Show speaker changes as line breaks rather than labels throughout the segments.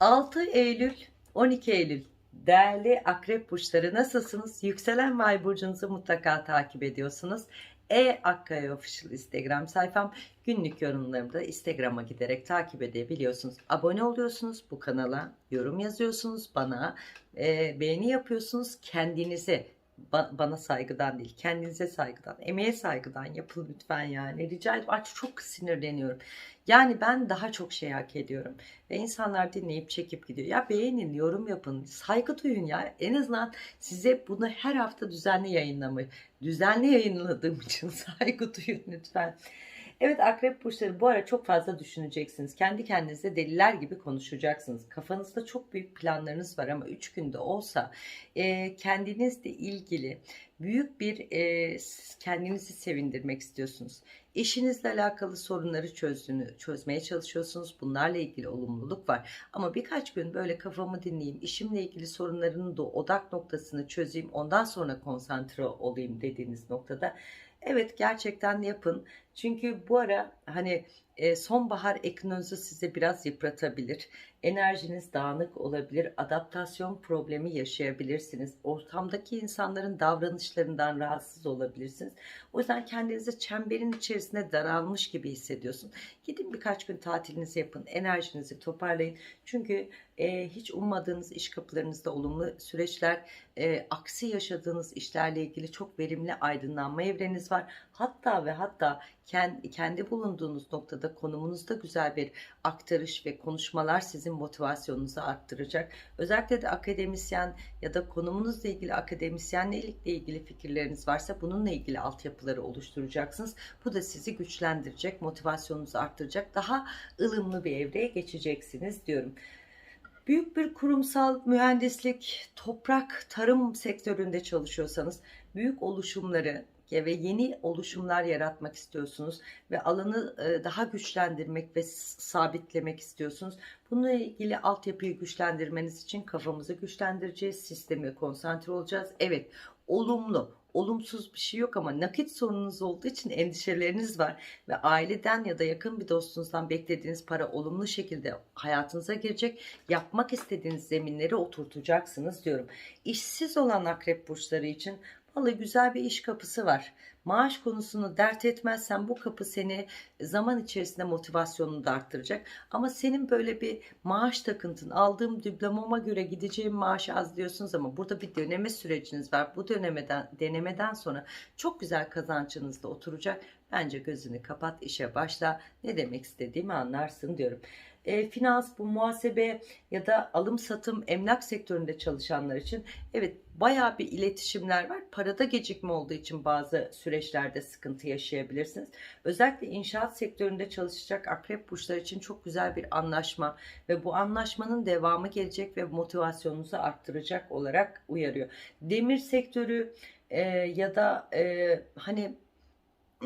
6 Eylül 12 Eylül değerli akrep burçları nasılsınız? Yükselen ve ay burcunuzu mutlaka takip ediyorsunuz. E Akkaya Official Instagram sayfam günlük yorumlarımı da Instagram'a giderek takip edebiliyorsunuz. Abone oluyorsunuz bu kanala, yorum yazıyorsunuz bana, e, beğeni yapıyorsunuz kendinize ba- bana saygıdan değil kendinize saygıdan emeğe saygıdan yapın lütfen yani. Rica ederim artık çok sinirleniyorum. Yani ben daha çok şey hak ediyorum ve insanlar dinleyip çekip gidiyor. Ya beğenin yorum yapın saygı duyun ya. En azından size bunu her hafta düzenli yayınlamayı düzenli yayınladığım için saygı duyun lütfen Evet akrep burçları bu ara çok fazla düşüneceksiniz. Kendi kendinize deliler gibi konuşacaksınız. Kafanızda çok büyük planlarınız var ama 3 günde olsa e, kendinizle ilgili büyük bir e, kendinizi sevindirmek istiyorsunuz. İşinizle alakalı sorunları çözdüğünü çözmeye çalışıyorsunuz. Bunlarla ilgili olumluluk var. Ama birkaç gün böyle kafamı dinleyeyim, işimle ilgili sorunların da odak noktasını çözeyim, ondan sonra konsantre olayım dediğiniz noktada Evet gerçekten yapın. Çünkü bu ara hani e, sonbahar ekinozu size biraz yıpratabilir. Enerjiniz dağınık olabilir. Adaptasyon problemi yaşayabilirsiniz. Ortamdaki insanların davranışlarından rahatsız olabilirsiniz. O yüzden kendinizi çemberin içerisinde daralmış gibi hissediyorsun. Gidin birkaç gün tatilinizi yapın. Enerjinizi toparlayın. Çünkü e, hiç ummadığınız iş kapılarınızda olumlu süreçler, e, aksi yaşadığınız işlerle ilgili çok verimli aydınlanma evreniz var. Hatta ve hatta kendi, kendi bulunduğunuz noktada konumunuzda güzel bir aktarış ve konuşmalar sizin motivasyonunuzu arttıracak. Özellikle de akademisyen ya da konumunuzla ilgili akademisyenlikle ilgili fikirleriniz varsa bununla ilgili altyapıları oluşturacaksınız. Bu da sizi güçlendirecek, motivasyonunuzu arttıracak. Daha ılımlı bir evreye geçeceksiniz diyorum. Büyük bir kurumsal mühendislik, toprak, tarım sektöründe çalışıyorsanız büyük oluşumları ve yeni oluşumlar yaratmak istiyorsunuz ve alanı e, daha güçlendirmek ve sabitlemek istiyorsunuz. Bununla ilgili altyapıyı güçlendirmeniz için kafamızı güçlendireceğiz, sistemi konsantre olacağız. Evet, olumlu, olumsuz bir şey yok ama nakit sorununuz olduğu için endişeleriniz var ve aileden ya da yakın bir dostunuzdan beklediğiniz para olumlu şekilde hayatınıza girecek. Yapmak istediğiniz zeminleri oturtacaksınız diyorum. İşsiz olan akrep burçları için Vallahi güzel bir iş kapısı var. Maaş konusunu dert etmezsen bu kapı seni zaman içerisinde motivasyonunu da arttıracak. Ama senin böyle bir maaş takıntın, aldığım diplomama göre gideceğim maaş az diyorsunuz ama burada bir deneme süreciniz var. Bu dönemeden, denemeden sonra çok güzel kazançınız da oturacak. Bence gözünü kapat, işe başla. Ne demek istediğimi anlarsın diyorum e, finans, bu muhasebe ya da alım satım, emlak sektöründe çalışanlar için evet bayağı bir iletişimler var. Parada gecikme olduğu için bazı süreçlerde sıkıntı yaşayabilirsiniz. Özellikle inşaat sektöründe çalışacak akrep burçları için çok güzel bir anlaşma ve bu anlaşmanın devamı gelecek ve motivasyonunuzu arttıracak olarak uyarıyor. Demir sektörü e, ya da e, hani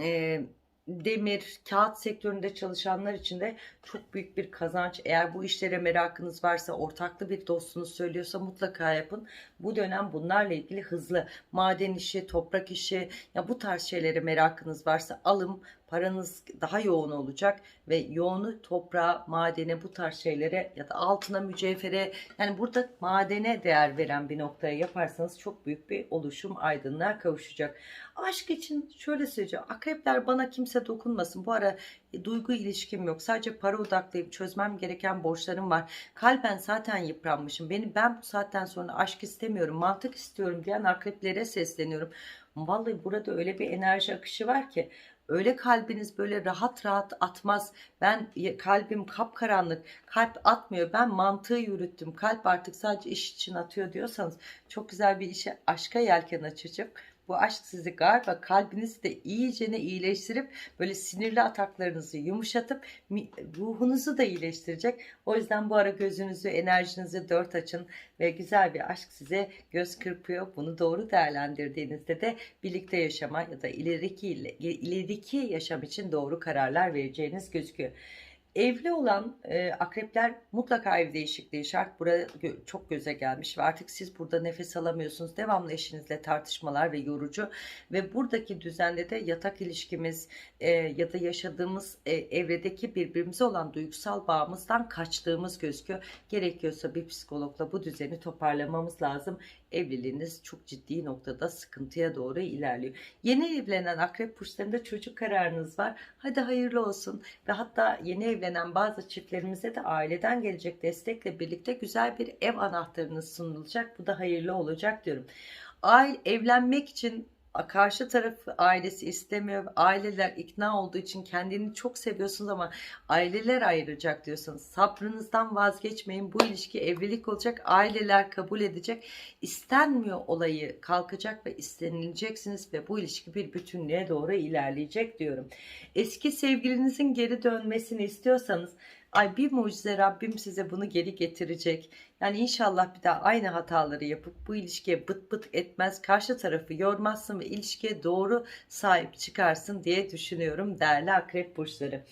e, demir, kağıt sektöründe çalışanlar için de çok büyük bir kazanç. Eğer bu işlere merakınız varsa, ortaklı bir dostunuz söylüyorsa mutlaka yapın. Bu dönem bunlarla ilgili hızlı maden işi, toprak işi, ya bu tarz şeylere merakınız varsa alım, paranız daha yoğun olacak ve yoğunu toprağa, madene bu tarz şeylere ya da altına, mücevhere yani burada madene değer veren bir noktaya yaparsanız çok büyük bir oluşum aydınlığa kavuşacak. Aşk için şöyle söyleyeceğim. Akrepler bana kimse dokunmasın. Bu ara e, duygu ilişkim yok. Sadece para odaklayıp çözmem gereken borçlarım var. Kalben zaten yıpranmışım. Beni ben bu saatten sonra aşk istemiyorum, mantık istiyorum diyen akreplere sesleniyorum. Vallahi burada öyle bir enerji akışı var ki öyle kalbiniz böyle rahat rahat atmaz. Ben kalbim kapkaranlık, kalp atmıyor. Ben mantığı yürüttüm. Kalp artık sadece iş için atıyor diyorsanız çok güzel bir işe aşka yelken açacak bu aşk sizi galiba kalbinizi de iyicene iyileştirip böyle sinirli ataklarınızı yumuşatıp ruhunuzu da iyileştirecek. O yüzden bu ara gözünüzü, enerjinizi dört açın ve güzel bir aşk size göz kırpıyor. Bunu doğru değerlendirdiğinizde de birlikte yaşama ya da ileriki ileriki yaşam için doğru kararlar vereceğiniz gözüküyor. Evli olan e, akrepler mutlaka ev değişikliği şart. Buraya gö- çok göze gelmiş ve artık siz burada nefes alamıyorsunuz. Devamlı eşinizle tartışmalar ve yorucu ve buradaki düzende de yatak ilişkimiz e, ya da yaşadığımız e, evredeki birbirimize olan duygusal bağımızdan kaçtığımız gözüküyor. Gerekiyorsa bir psikologla bu düzeni toparlamamız lazım. Evliliğiniz çok ciddi noktada sıkıntıya doğru ilerliyor. Yeni evlenen akrep burçlarında çocuk kararınız var. Hadi hayırlı olsun ve hatta yeni evlenen bazı çiftlerimize de aileden gelecek destekle birlikte güzel bir ev anahtarınız sunulacak. Bu da hayırlı olacak diyorum. Aile evlenmek için karşı tarafı ailesi istemiyor. Aileler ikna olduğu için kendini çok seviyorsunuz ama aileler ayıracak diyorsanız sabrınızdan vazgeçmeyin. Bu ilişki evlilik olacak. Aileler kabul edecek. İstenmiyor olayı kalkacak ve istenileceksiniz ve bu ilişki bir bütünlüğe doğru ilerleyecek diyorum. Eski sevgilinizin geri dönmesini istiyorsanız ay bir mucize Rabbim size bunu geri getirecek. Yani inşallah bir daha aynı hataları yapıp bu ilişkiye bıt bıt etmez, karşı tarafı yormazsın ve ilişkiye doğru sahip çıkarsın diye düşünüyorum değerli akrep burçları.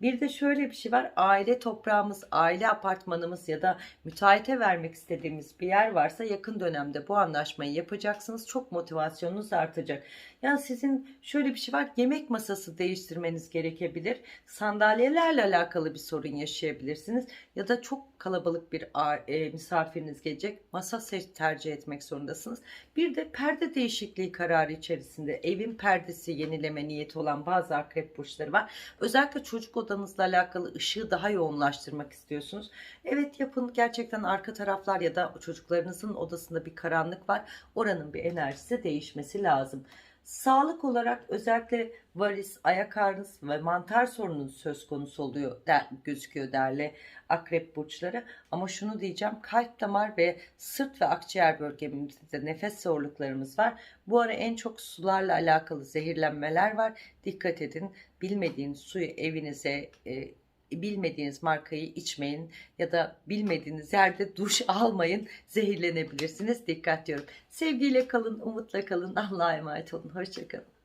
Bir de şöyle bir şey var. Aile toprağımız, aile apartmanımız ya da müteahhite vermek istediğimiz bir yer varsa yakın dönemde bu anlaşmayı yapacaksınız. Çok motivasyonunuz artacak. Yani sizin şöyle bir şey var. Yemek masası değiştirmeniz gerekebilir. Sandalyelerle alakalı bir sorun yaşayabilirsiniz. Ya da çok kalabalık bir e, misafiriniz gelecek. Masa tercih etmek zorundasınız. Bir de perde değişikliği kararı içerisinde evin perdesi yenileme niyeti olan bazı akrep burçları var. Özellikle çocuk odanızla alakalı ışığı daha yoğunlaştırmak istiyorsunuz. Evet yapın gerçekten arka taraflar ya da çocuklarınızın odasında bir karanlık var. Oranın bir enerjisi değişmesi lazım. Sağlık olarak özellikle varis, ayak ağrınız ve mantar sorununuz söz konusu oluyor der, gözüküyor değerli akrep burçları. Ama şunu diyeceğim kalp damar ve sırt ve akciğer bölgemizde nefes zorluklarımız var. Bu ara en çok sularla alakalı zehirlenmeler var. Dikkat edin bilmediğiniz suyu evinize e, bilmediğiniz markayı içmeyin ya da bilmediğiniz yerde duş almayın zehirlenebilirsiniz dikkat diyorum. Sevgiyle kalın umutla kalın Allah'a emanet olun hoşçakalın.